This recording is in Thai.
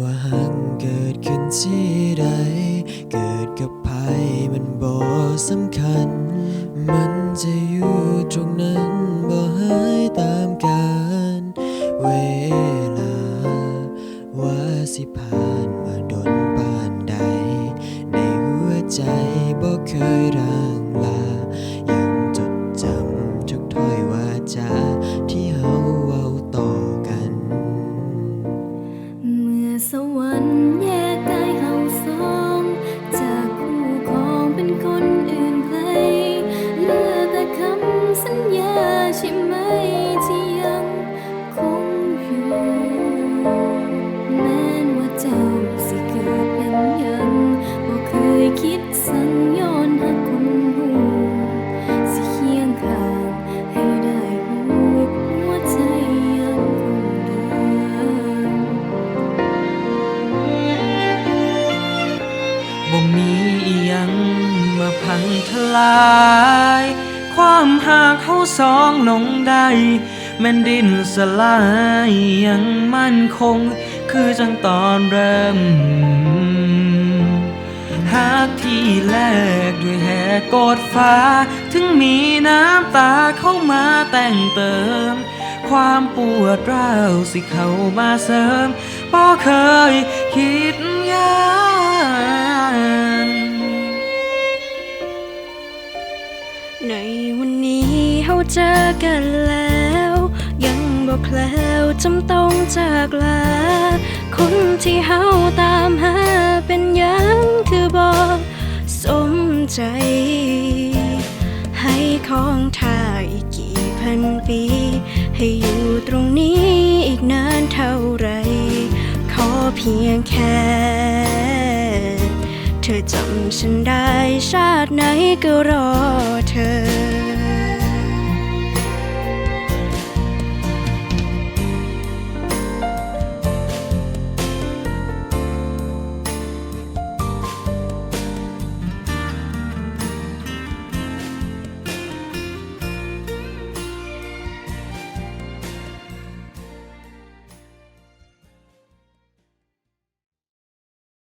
ว่าหังเกิดขึ้นที่ใด เกิดกับภัยมันบ่สำคัญ มันจะอยู่ตรงนั้นบ่หายตามกาลเวลา ว่าสิผ่านมาโดนปานใด ในหัวใจบ่เคยร่างลา ยังจดจำทุกถ้อยวาจา อ มาพังทลาย ความหากเขาสองลงได้แม่นดินสลายยังมั่นคง คือจังตอนเริ่ม หากที่แรกด้วยแหกกดฟ้า ถึงมีน้ำตาเข้ามาแต่งเติม ความปวดร้าวสิเข้ามาเสริมบ่เคย ในวันนี้เฮาเจอกันแล้ว ยังบอกแล้วจำต้องจากลา คนที่เฮาตามหาเป็นยังคือบอกสมใจ ให้ของทาอีกกี่พันปี ให้อยู่ตรงนี้อีกนานเท่าไร ขอเพียงแค่ เธอจำฉันได้ชาติ ก็รอเธอ